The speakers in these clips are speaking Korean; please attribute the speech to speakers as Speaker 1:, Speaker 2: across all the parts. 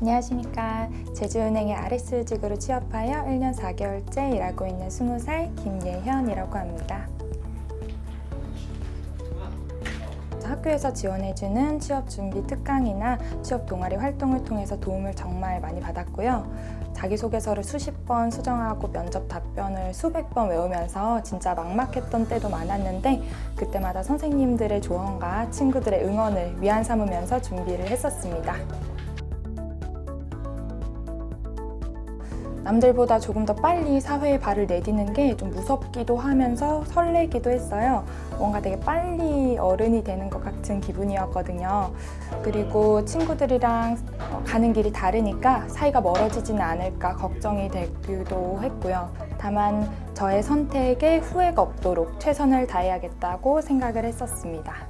Speaker 1: 안녕하십니까. 제주은행의 RS직으로 취업하여 1년 4개월째 일하고 있는 20살 김예현이라고 합니다. 학교에서 지원해주는 취업 준비 특강이나 취업 동아리 활동을 통해서 도움을 정말 많이 받았고요. 자기소개서를 수십 번 수정하고 면접 답변을 수백 번 외우면서 진짜 막막했던 때도 많았는데 그때마다 선생님들의 조언과 친구들의 응원을 위안 삼으면서 준비를 했었습니다. 남들보다 조금 더 빨리 사회에 발을 내디는 게 좀 무섭기도 하면서 설레기도 했어요. 뭔가 되게 빨리 어른이 되는 것 같은 기분이었거든요. 그리고 친구들이랑 어, 가는 길이 다르니까 사이가 멀어지지는 않을까 걱정이 되기도 했고요. 다만 저의 선택에 후회가 없도록 최선을 다해야겠다고 생각을 했었습니다.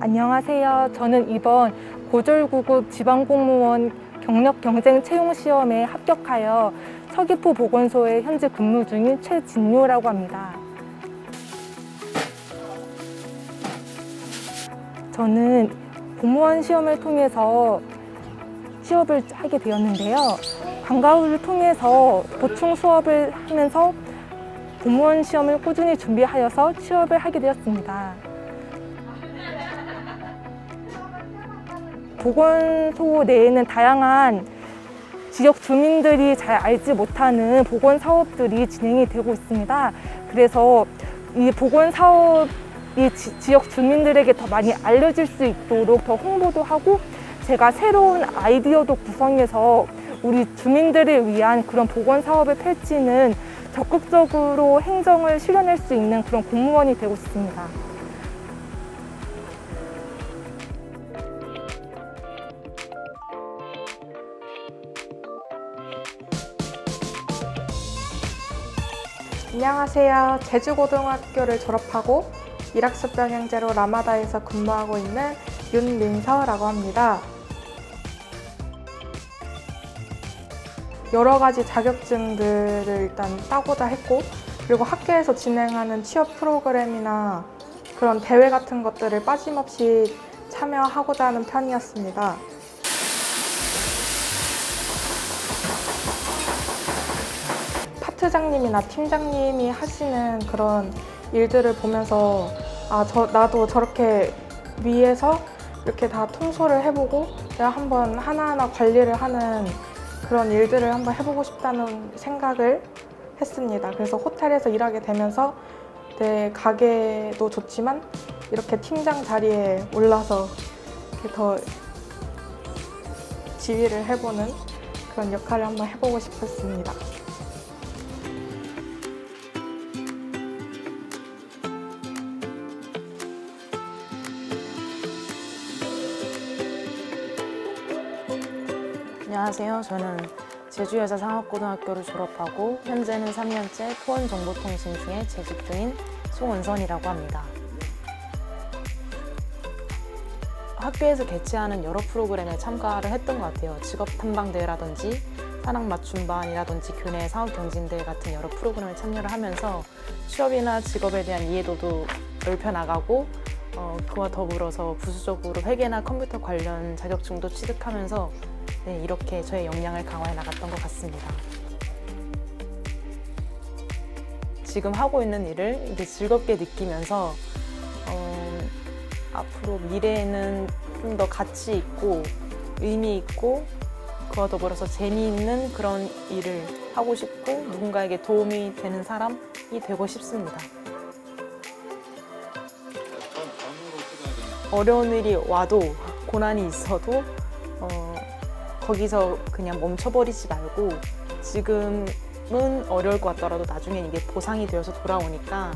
Speaker 2: 안녕하세요. 저는 이번 고졸구급 지방공무원 경력 경쟁 채용 시험에 합격하여 서귀포 보건소에 현재 근무 중인 최진요라고 합니다. 저는 공무원 시험을 통해서 취업을 하게 되었는데요. 방과후를 통해서 보충 수업을 하면서 공무원 시험을 꾸준히 준비하여서 취업을 하게 되었습니다. 보건소 내에는 다양한 지역 주민들이 잘 알지 못하는 보건 사업들이 진행이 되고 있습니다. 그래서 이 보건 사업이 지- 지역 주민들에게 더 많이 알려질 수 있도록 더 홍보도 하고 제가 새로운 아이디어도 구성해서 우리 주민들을 위한 그런 보건 사업을 펼치는 적극적으로 행정을 실현할 수 있는 그런 공무원이 되고 싶습니다.
Speaker 3: 안녕하세요. 제주고등학교를 졸업하고 일학습 병행제로 라마다에서 근무하고 있는 윤민서라고 합니다. 여러 가지 자격증들을 일단 따고자 했고, 그리고 학교에서 진행하는 취업 프로그램이나 그런 대회 같은 것들을 빠짐없이 참여하고자 하는 편이었습니다. 파트장님이나 팀장님이 하시는 그런 일들을 보면서 아, 저, 나도 저렇게 위에서 이렇게 다 통솔을 해보고 내가 한번 하나하나 관리를 하는 그런 일들을 한번 해보고 싶다는 생각을 했습니다. 그래서 호텔에서 일하게 되면서 내 가게도 좋지만 이렇게 팀장 자리에 올라서 이렇게 더 지휘를 해보는 그런 역할을 한번 해보고 싶었습니다.
Speaker 4: 안녕하세요. 저는 제주여자상업고등학교를 졸업하고 현재는 3년째 토원정보통신 중에 재직 중인 송은선이라고 합니다. 학교에서 개최하는 여러 프로그램에 참가를 했던 것 같아요. 직업 탐방대회라든지 산학 맞춤반이라든지 교내 사업 경진대회 같은 여러 프로그램에 참여를 하면서 취업이나 직업에 대한 이해도도 넓혀 나가고 어, 그와 더불어서 부수적으로 회계나 컴퓨터 관련 자격증도 취득하면서 네, 이렇게 저의 역량을 강화해 나갔던 것 같습니다. 지금 하고 있는 일을 이렇게 즐겁게 느끼면서 어, 앞으로 미래에는 좀 더 가치 있고 의미 있고 그와 더불어서 재미있는 그런 일을 하고 싶고 누군가에게 도움이 되는 사람이 되고 싶습니다. 어려운 일이 와도 고난이 있어도 어, 거기서 그냥 멈춰버리지 말고 지금은 어려울 것 같더라도 나중엔 이게 보상이 되어서 돌아오니까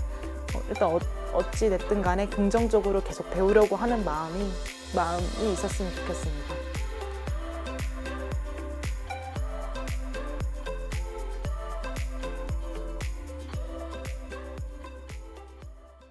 Speaker 4: 어, 일단 어, 어찌 됐든 간에 긍정적으로 계속 배우려고 하는 마음이 마음이 있었으면 좋겠습니다.